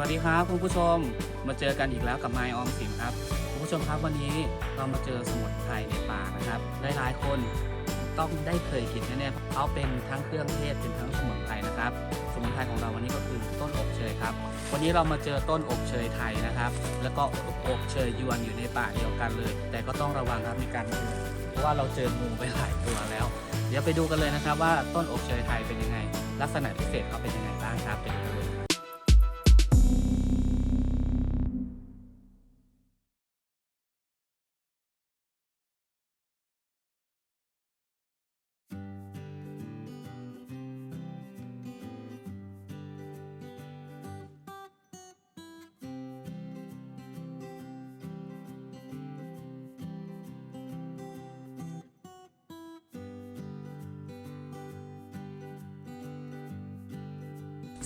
วัสดีครับคุณผู้ชมมาเจอกันอีกแล้วกับไมออมสินครับคุณผู้ชมครับวันนี้เรามาเจอสมุนไพรในป่านะครับหลายๆคนต้องได้เคยกินแน่ๆเขาเป็นทั้งเครื่องเทศเป็นทั้งสมุนไพรนะครับ สมุนไพรของเราวันนี้ก็คือต้นอบเชยครับ วันนี้เรามาเจอต้นอบเชยไทยนะครับ แล้วก็อบเชยยวนอยู่ในป่าเดียวกันเลย แต่ก็ต้องระวังครับในการเดินเพราะว่าเราเจองูไปหลายตัวแล้ว เดี๋ยวไปดูกันเลยนะครับว่าต้นอบเชยไทยเป็นยังไง ลักษณะพิเศษเขาเป็นยังไงบ้างครับ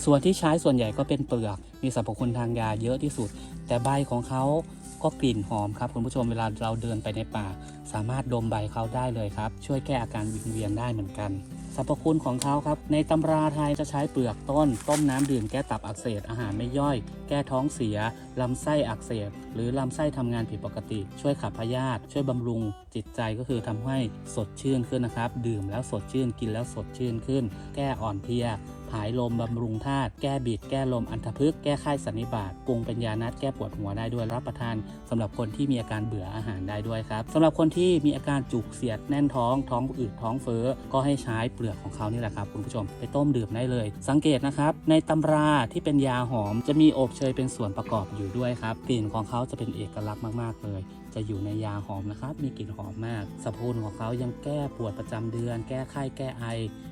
ส่วนที่ใช้ส่วนใหญ่ก็เป็นเปลือก มีสรรพคุณทางยาเยอะที่สุด แต่ใบของเขาก็กลิ่นหอมครับคุณผู้ชมเวลาเราเดินไปในป่า สามารถดมใบเขาได้เลยครับ ช่วยแก้อาการวิงเวียนได้เหมือนกันสรรพคุณของเขาครับ ในตำราไทยจะใช้เปลือกต้น ต้มน้ำดื่มแก้ตับอักเสบอาหารไม่ย่อย แก้ท้องเสีย ลำไส้อักเสบ หรือลำไส้ทำงานผิดปกติ ช่วยขับพยาธิช่วยบำรุง จิตใจก็คือทำให้สดชื่นขึ้นนะครับ ดื่มแล้วสดชื่นกินแล้วสดชื่นขึ้น แก้อ่อนเพลีย ผายลมบำรุงธาตุแก้บิด แก้ลมอันทพฤกแก้ไข้สันนิบาตปรุงเป็นยานัดแก้ปวดหัวได้ด้วยรับประทานสำหรับคนที่มีอาการเบื่ออาหารได้ด้วยครับสำหรับคนที่มีอาการจุกเสียดแน่นท้องท้องอืดท้องเฟ้อก็ให้ใช้เปลือกของเขานี่แหละครับคุณผู้ชมไปต้มดื่มได้เลย สังเกตนะครับในตำราที่เป็นยาหอมจะมีอบเชยเป็นส่วนประกอบอยู่ด้วยครับกลิ่นของเขาจะเป็นเอกลักษณ์มาก ๆ เลย จะอยู่ในยาหอมนะครับ มีกลิ่นหอมมากสรรพคุณของเขายังแก้ปวดประจำเดือน แก้ไข้แก้ไอ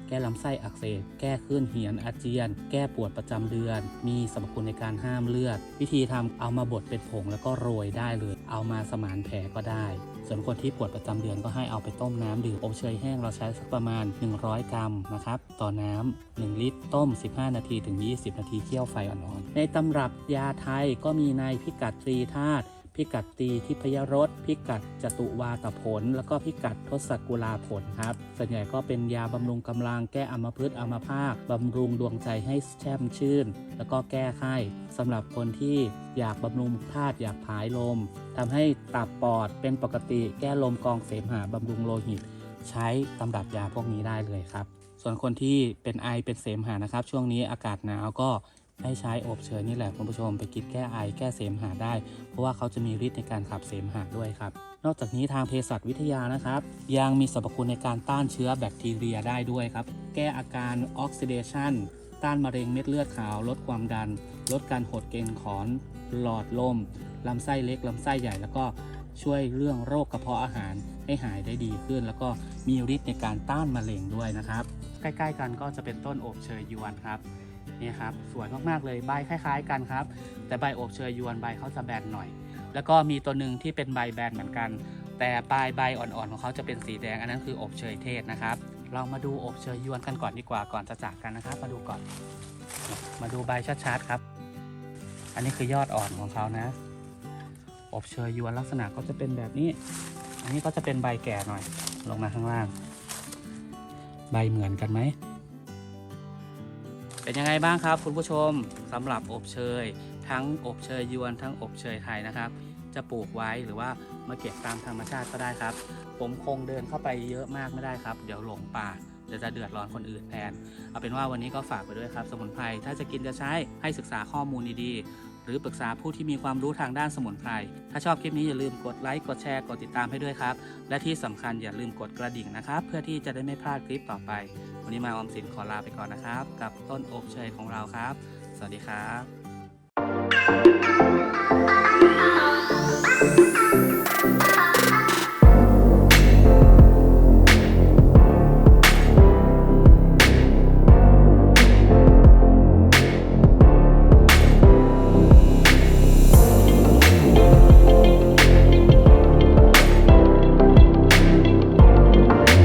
แก้ลำไส้อักเสบ แก้คลื่นเหียนอาเจียน แก้ปวดประจำเดือน มีสรรพคุณในการห้ามเลือด วิธีทำเอามาบดเป็นผงแล้วก็โรยได้เลย เอามาสมานแผลก็ได้ ส่วนคนที่ปวดประจำเดือนก็ให้เอาไปต้มน้ำดื่มอบเชยแห้งเราใช้สักประมาณ 100 กรัมนะครับต่อน้ำ1ลิตรต้ม 15 นาทีถึง 20 นาทีเคี่ยวไฟอ่อนๆในตำรับยาไทยก็มีในพิกัดตรีธาตุ พิกัดตีทิพยรสพิกัดจตุวาตผล แล้วก็พิกัดทศกุลาผลครับ ส่วนใหญ่ก็เป็นยาบำรุงกำลังแก้อัมพฤกษ์อัมพาตบำรุงดวงใจให้แช่มชื่น แล้วก็แก้ไข้สำหรับคนที่อยากบำรุงธาตุอยากผายลมทำให้ตับปอดเป็นปกติแก้ลมกองเสมหะบำรุงโลหิต ใช้ตำรับยาพวกนี้ได้เลยครับ ส่วนคนที่เป็นไอเป็นเสมหะนะครับ ช่วงนี้อากาศหนาวก็ ให้ใช้อบเชยนี่แหละคุณผู้ชมไปกินแก้ไอแก้เสมหะได้ เพราะว่าเขาจะมีฤทธิ์ในการขับเสมหะด้วยครับ นอกจากนี้ทางเภสัชวิทยานะครับ ยังมีสรรพคุณในการต้านเชื้อแบคทีเรียได้ด้วยครับ แก้อาการออกซิเดชันต้านมะเร็งเม็ดเลือดขาว ลดความดัน ลดการหดเกร็งของหลอดลมลำไส้เล็กลำไส้ใหญ่แล้วก็ช่วยเรื่องโรคกระเพาะอาหารให้หายได้ดีขึ้น แล้วก็มีฤทธิ์ในการต้านมะเร็งด้วยนะครับ ใกล้ ๆ กันก็จะเป็นต้นอบเชยยวนครับ นี่ครับสวยมากๆเลยใบคล้าย ๆ กันครับ แต่ใบอบเชยยวนใบเขาจะแบนหน่อย แล้วก็มีตัวหนึ่งที่เป็นใบแบนเหมือนกัน แต่ปลายใบอ่อนๆของเขาจะเป็นสีแดงอันนั้นคืออบเชยเทศนะครับ เรามาดูอบเชยยวนกันก่อนดีกว่าก่อนจะจากกันนะครับ มาดูก่อน มาดูใบชัดๆครับ อันนี้คือยอดอ่อนของเขานะ อบเชยยวนลักษณะก็จะเป็นแบบนี้ อันนี้ก็จะเป็นใบแก่หน่อย ลงมาข้างล่าง ใบเหมือนกันไหม เป็นยังไงบ้างครับ คุณผู้ชมสำหรับอบเชย ทั้งอบเชยยวนทั้งอบเชยไทยนะครับ จะปลูกไว้หรือว่ามาเก็บตามธรรมชาติก็ได้ครับ ผมคงเดินเข้าไปเยอะมากไม่ได้ครับ เดี๋ยวหลงป่าเดี๋ยวจะเดือดร้อนคนอื่นแทน เอาเป็นว่าวันนี้ก็ฝากไปด้วยครับ สมุนไพรถ้าจะกินจะใช้ให้ศึกษาข้อมูลดีๆ หรือปรึกษาผู้ที่มีความรู้ทางด้านสมุนไพร ถ้าชอบคลิปนี้อย่าลืมกดไลค์กดแชร์กดติดตามให้ด้วยครับ และที่สำคัญอย่าลืมกดกระดิ่งนะครับ เพื่อที่จะได้ไม่พลาดคลิปต่อไป วันนี้มาออมสินขอลาไปก่อนนะครับ กับต้นอบเชยของเราครับ สวัสดีครับ